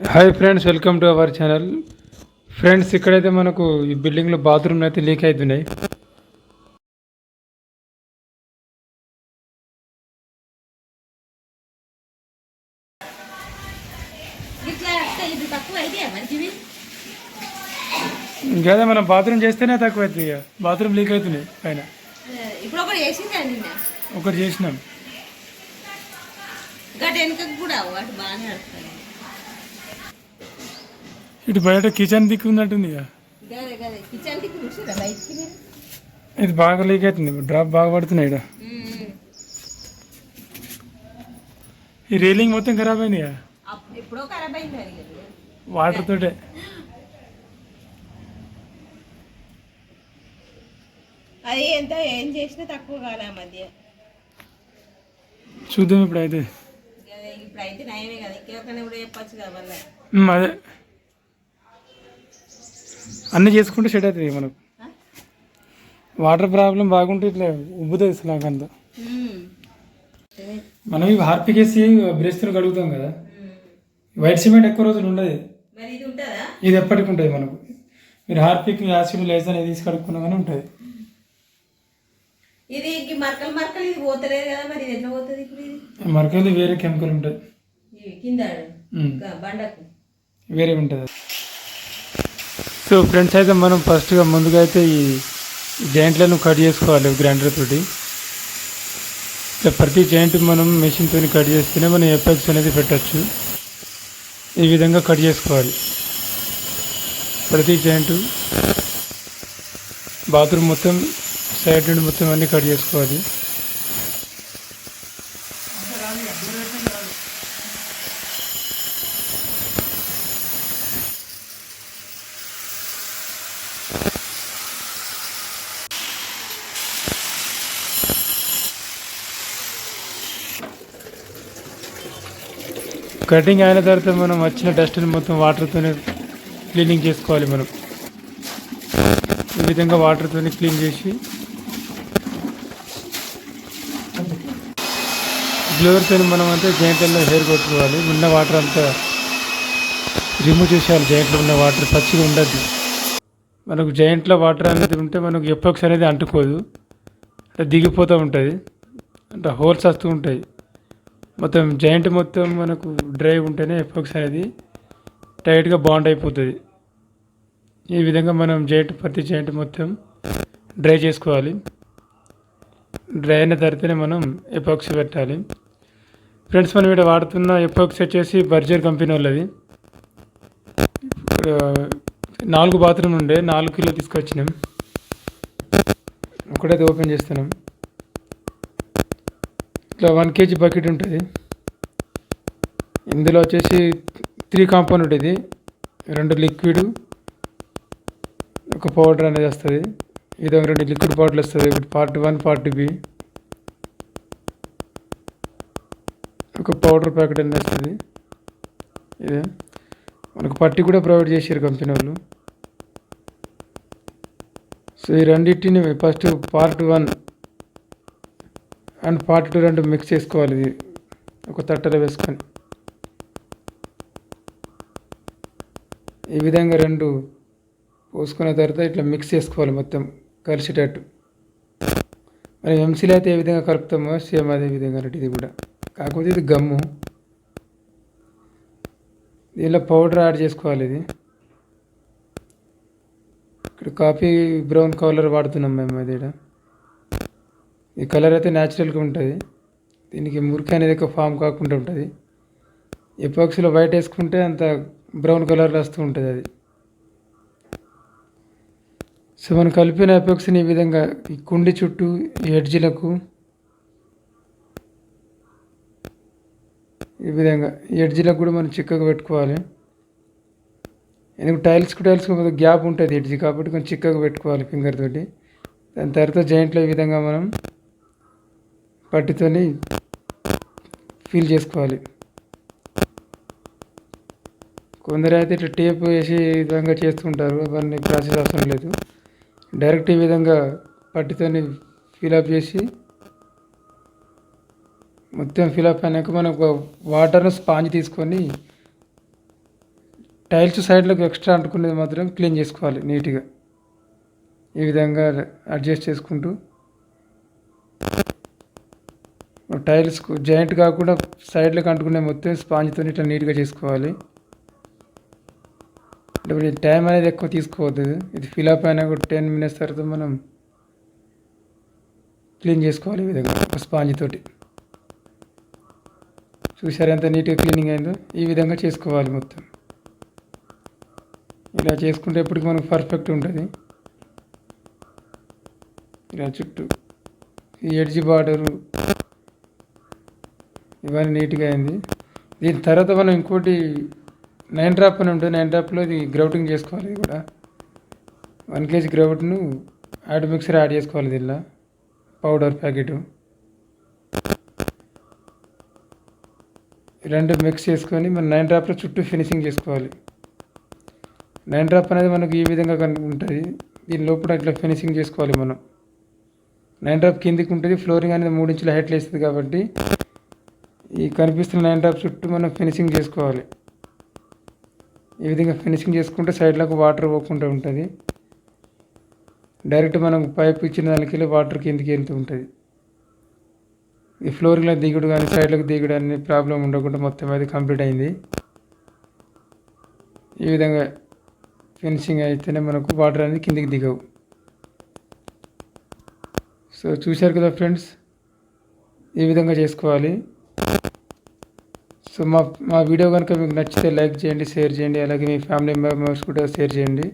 Hi friends welcome to our channel friends ఇక్కడైతే మనకు ఈ బిల్డింగ్లో బాత్రూమ్ అయితే లీక్ అవుతున్నాయి ఇట్లా అయితే మనం బాత్రూమ్ చేస్తేనే తక్కువ అవుతుంది ఇక. బాత్రూమ్ లీక్ అవుతున్నాయి పైన. ఒకటి చేసినాం. కూడా బాగానే ఇటు బయట కిచెన్ దిక్కు ఉన్నట్టుంది ఇది బాగా లీక్ అవుతుంది డ్రాప్ బాగా పడుతున్నాయి ఇక్కడ. ఈ రీలింగ్ మొత్తం ఖరాబ్ అయింది. వాటర్ తోటే. అది ఎంత ఏం చేసినా తక్కువ కాలే మధ్య. చూద్దాం ఇప్పుడు అయితే ఇప్పుడు అయితే నయమే కదా. ఇంకెవరికైనా కూడా చెప్పచ్చు కదా అదే. అన్నీ చేసుకుంటే సెట్ అవుతుంది మనకు? వాటర్ ప్రాబ్లం బాగుంటే ఇట్లా ఉబ్బుతుంది అసలు నాకంత. మనం ఇవి హార్పిక్ వేసి బ్రష్తో కడుగుతాం కదా. వైట్ సిమెంట్ ఎక్కువ రోజులు ఉండదు. ఇది ఎప్పటికి ఉంటుంది మనకు. మీరు హార్పిక్ యాసిడ్ లేస్ అనేది తీసి కడుక్కున్నా కానీ ఉంటుంది. ఇది మరకలు మరకలు ఇది పోతలేదు కదా మరి ఇది ఎట్లా పోతుంది ఇప్పుడు ఇది? మరకలు వేరే కెమికల్ ఉంటుంది. కింద బండకు. వేరే ఉంటుంది. సో ఫ్రెండ్స్ అయితే మనం ఫస్ట్గా ముందుగా అయితే ఈ జాయింట్లను కట్ చేసుకోవాలి గ్రైండర్ తోటి. ప్రతి జాయింట్ మనం మెషిన్తో కట్ చేస్తేనే మనం ఎఫెక్ట్స్ అనేది పెట్టచ్చు. ఈ విధంగా కట్ చేసుకోవాలి. ప్రతి జాయింట్ బాత్రూమ్ మొత్తం సైడ్ నుండి మొత్తం అన్నీ కట్ చేసుకోవాలి. కటింగ్ అయిన తర్వాత మనం వచ్చిన డస్ట్ని మొత్తం వాటర్తోనే క్లీనింగ్ చేసుకోవాలి మనం. ఈ విధంగా వాటర్తోనే క్లీన్ చేసి బ్లోవర్తో మనం అంతా జాయింట్లలో హెయిర్ కొట్టుకోవాలి. ఉన్న వాటర్ అంతా రిమూవ్ చేసేయాలి. జాయింట్లో ఉన్న వాటర్ పచ్చిగా ఉండద్దు. మనకు జాయింట్లో వాటర్ అనేది ఉంటే మనకు ఎప్పక్స్ అనేది అంటుకోదు. అంటే దిగిపోతూ ఉంటుంది. అంటే హోల్స్ వస్తూ ఉంటాయి. మొత్తం జాయింట్ మొత్తం మనకు డ్రై ఉంటేనే ఎఫోక్స్ అనేది టైట్గా బాండ్ అయిపోతుంది. ఈ విధంగా మనం జాయింట్ ప్రతి జాయింట్ మొత్తం డ్రై చేసుకోవాలి. డ్రై అయిన తర్వాతనే మనం ఎపాక్సీ పెట్టాలి. ఫ్రెండ్స్ మనం ఇక్కడ వాడుతున్న ఎపాక్సీ వచ్చేసి బర్జర్ కంపెనీ వాళ్ళది. ఇప్పుడు నాలుగు బాత్రూమ్ ఉండే నాలుగు కిలో తీసుకొచ్చినాం. ఒకటైతే ఓపెన్ చేస్తున్నాం. ఇట్లా వన్ కేజీ బకెట్ ఉంటుంది. ఇందులో వచ్చేసి త్రీ కాంపౌండ్ ఇది రెండు లిక్విడ్ ఒక పౌడర్ అనేది వస్తుంది. ఇది రెండు లిక్విడ్ బాటిల్ వస్తుంది. Part one part B. ఒక పౌడర్ ప్యాకెట్ అనేది వస్తుంది. ఇదే. మనకు పట్టి కూడా ప్రొవైడ్ చేశారు కంపెనీ వాళ్ళు. సో ఈ రెండింటిని first part one and part two రెండు మిక్స్ చేసుకోవాలి ఇది. ఒక తట్టలో వేసుకొని. ఈ విధంగా రెండు పోసుకున్న తర్వాత ఇట్లా మిక్స్ చేసుకోవాలి మొత్తం కలిసేటట్టు. మనం ఎంసీలు అయితే ఏ విధంగా కలుపుతామో సేమ్ అదే విధంగా అన్నట్టు ఇది కూడా. కాకపోతే ఇది గమ్ము. దీనిలో పౌడర్ యాడ్ చేసుకోవాలి ఇది. ఇక్కడ కాఫీ బ్రౌన్ కలర్ వాడుతున్నాం మేము అది ఈ కలర్ అయితే న్యాచురల్గా ఉంటుంది. దీనికి మురికి అనేది ఎక్కువ ఫామ్ కాకుండా ఉంటుంది. ఎపాక్సీలో వైట్ వేసుకుంటే అంత బ్రౌన్ కలర్లో వస్తూ ఉంటుంది అది. సో మనం కలిపిన ఎపాక్సీని ఈ విధంగా ఈ కుండి చుట్టూ ఈ ఎడ్జిలకు ఈ విధంగా ఈ ఎడ్జిలకు కూడా మనం చిక్కగా పెట్టుకోవాలి. ఎందుకంటే టైల్స్కి టైల్స్కి గ్యాప్ ఉంటుంది ఎడ్జి కాబట్టి కొంచెం చిక్కగా పెట్టుకోవాలి ఫింగర్ తోటి. దాని తర్వాత జాయింట్లో ఈ విధంగా మనం పట్టితోని ఫీల్ చేసుకోవాలి. కొందరు అయితే ఇట్లా టేప్ వేసి ఈ విధంగా చేస్తుంటారు అవన్నీ ప్రాసెస్ అవసరం లేదు. డైరెక్ట్ ఈ విధంగా పట్టితోని ఫిలప్ చేసి మొత్తం ఫిలప్ అయినాక మనం ఒక వాటర్ స్పాంజ్ తీసుకొని టైల్స్ సైడ్లోకి ఎక్స్ట్రా అంటుకునేది మాత్రం క్లీన్ చేసుకోవాలి నీట్గా. ఈ విధంగా అడ్జస్ట్ చేసుకుంటూ టైల్స్ జాయింట్ కాకుండా సైడ్లకు అంటుకునే మొత్తం స్పాంజ్తో ఇట్లా నీట్గా చేసుకోవాలి. ఇప్పుడు టైం అనేది ఎక్కువ తీసుకోవద్దు. ఇది ఫిలప్ అయినా కూడా టెన్ మినిట్స్ తర్వాత మనం క్లీన్ చేసుకోవాలి ఈ విధంగా ఒక స్పాంజ్ తోటి. చూసారు ఎంత నీట్గా క్లీనింగ్ అయిందో? ఈ విధంగా చేసుకోవాలి మొత్తం. ఇలా చేసుకుంటే ఎప్పటికీ మనకు పర్ఫెక్ట్ ఉంటుంది. ఇలా చుట్టూ ఈ ఎడ్జి బార్డరు ఇవన్నీ నీట్గా అయింది. దీని తర్వాత మనం ఇంకోటి నైన్ డ్రాప్ అని ఉంటుంది. నైన్ డ్రాప్లో ఇది గ్రౌటింగ్ చేసుకోవాలి ఇది కూడా. వన్ కేజీ గ్రౌట్ను యాడ్ మిక్సర్ యాడ్ చేసుకోవాలి దీనిలో. Powder packet. రెండు మిక్స్ చేసుకొని మనం నైన్ డ్రాప్లో చుట్టూ ఫినిషింగ్ చేసుకోవాలి. నైన్ డ్రాప్ అనేది మనకు ఈ విధంగా ఉంటుంది. దీని లోపల ఇట్లా ఫినిషింగ్ చేసుకోవాలి మనం. నైన్ డ్రాప్ కిందికి ఉంటుంది. ఫ్లోరింగ్ అనేది మూడు ఇంచుల హైట్లు వేస్తుంది కాబట్టి ఈ కనిపిస్తున్న లైన్ డ్రాప్ చుట్టూ మనం ఫినిషింగ్ చేసుకోవాలి. ఈ విధంగా ఫినిషింగ్ చేసుకుంటే సైడ్లకు వాటర్ పోకుండా ఉంటుంది. డైరెక్ట్ మనం పైప్ ఇచ్చిన దానికి వాటర్ కిందికి వెళ్తూ ఉంటుంది. ఈ ఫ్లోరింగ్లో దిగుడు కానీ సైడ్లకు దిగుడు అనే ప్రాబ్లం ఉండకుండా మొత్తం అది కంప్లీట్ అయింది. ఈ విధంగా ఫినిషింగ్ అయితేనే మనకు వాటర్ అనేది కిందికి దిగవు. సో చూశారు కదా ఫ్రెండ్స్ ఈ విధంగా చేసుకోవాలి. సో మా మా వీడియో కనుక మీకు నచ్చితే లైక్ చేయండి షేర్ చేయండి అలాగే మీ ఫ్యామిలీ మెంబర్స్ కూడా షేర్ చేయండి.